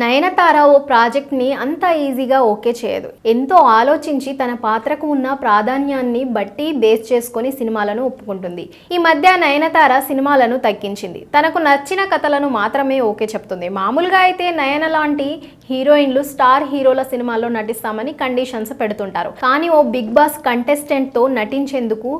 నయనతార ఓ ప్రాజెక్ట్ని అంత ఈజీగా ఓకే చేయదు. ఎంతో ఆలోచించి తన పాత్రకు ఉన్న ప్రాధాన్యాన్ని బట్టి బేస్ చేసుకొని సినిమాలను ఒప్పుకుంటుంది. ఈ మధ్య నయనతార సినిమాలను తగ్గించింది. తనకు నచ్చిన కథలను మాత్రమే ఓకే చెప్తుంది. మామూలుగా అయితే నయన లాంటి హీరోయిన్లు స్టార్ హీరోల సినిమాల్లో నటిస్తామని కండిషన్స్ పెడుతుంటారు. కానీ ఓ బిగ్ బాస్ కంటెస్టెంట్తో నటించేందుకు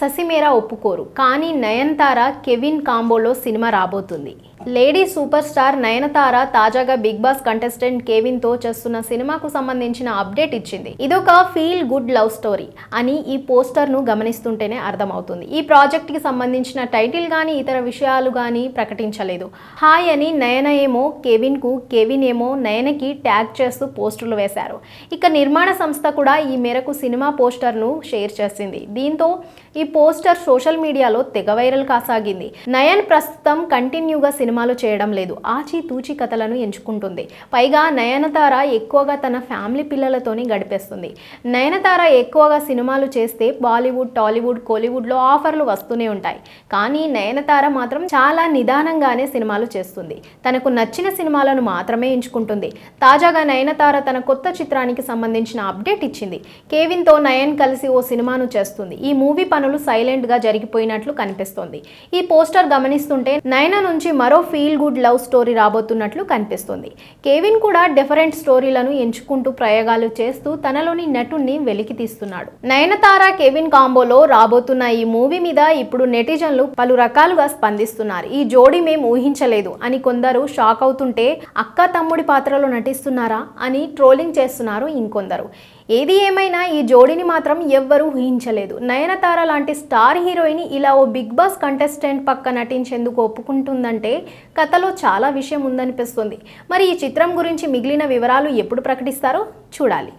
ససిమేరా ఒప్పుకోరు. కానీ నయనతార కెవిన్ కాంబోలో సినిమా రాబోతుంది. లేడీ సూపర్ స్టార్ నయనతార తాజాగా బిగ్ బాస్ కంటెస్టెంట్ కేవిన్తో చేస్తున్న సినిమాకు సంబంధించిన అప్డేట్ ఇచ్చింది. ఇదొక ఫీల్ గుడ్ లవ్ స్టోరీ అని ఈ పోస్టర్ను గమనిస్తుంటేనే అర్థమవుతుంది. ఈ ప్రాజెక్ట్కి సంబంధించిన టైటిల్ గానీ ఇతర విషయాలు గాని ప్రకటించలేదు. హాయ్ అని నయన ఏమో కేవిన్కు కేవిన్ ఏమో నయనకి ట్యాగ్ చేస్తూ పోస్టులు వేశారు. ఇక నిర్మాణ సంస్థ కూడా ఈ మేరకు సినిమా పోస్టర్ను షేర్ చేసింది. దీంతో ఈ పోస్టర్ సోషల్ మీడియాలో తెగ వైరల్ కాసాగింది. నయన్ ప్రస్తుతం కంటిన్యూగా సినిమాలు చేయడం లేదు. ఆచితూచి కథలను ఎంచుకుంటుంది. పైగా నయనతార ఎక్కువగా తన ఫ్యామిలీ పిల్లలతోని గడిపేస్తుంది. నయనతార ఎక్కువగా సినిమాలు చేస్తే బాలీవుడ్ టాలీవుడ్ కోలీవుడ్లో ఆఫర్లు వస్తూనే ఉంటాయి. కానీ నయనతార మాత్రం చాలా నిదానంగానే సినిమాలు చేస్తుంది. తనకు నచ్చిన సినిమాలను మాత్రమే ఎంచుకుంటుంది. తాజాగా నయనతార తన కొత్త చిత్రానికి సంబంధించిన అప్డేట్ ఇచ్చింది. కేవిన్తో నయన్ కలిసి ఓ సినిమాను చేస్తుంది. ఈ మూవీ పనులు సైలెంట్గా జరిగిపోయినట్లు కనిపిస్తోంది. ఈ పోస్టర్ గమనిస్తుంటే నయన నుంచి మరో ఫీల్ గుడ్ లవ్ స్టోరీ రాబోతున్నట్లు కనిపిస్తుంది. కేవిన్ కూడా డిఫరెంట్ స్టోరీలను ఎంచుకుంటూ ప్రయోగాలు చేస్తూ తనలోని నటుణ్ణి వెలికి తీస్తున్నాడు. నయనతార కేవిన్ కాంబోలో రాబోతున్న ఈ మూవీ మీద ఇప్పుడు నెటిజన్లు పలు రకాలుగా స్పందిస్తున్నారు. ఈ జోడీ మేము ఊహించలేదు అని కొందరు షాక్ అవుతుంటే అక్క తమ్ముడి పాత్రలో నటిస్తున్నారా? అని ట్రోలింగ్ చేస్తున్నారు ఇంకొందరు. ఏది ఏమైనా ఈ జోడీని మాత్రం ఎవ్వరూ ఊహించలేదు. నయనతార లాంటి స్టార్ హీరోయిన్ ఇలా ఓ బిగ్ బాస్ కంటెస్టెంట్ పక్క నటించేందుకు ఒప్పుకుంటుందంటే కథలో చాలా విషయం ఉందనిపిస్తుంది. మరి ఈ చిత్రం గురించి మిగిలిన వివరాలు ఎప్పుడు ప్రకటిస్తారో చూడాలి.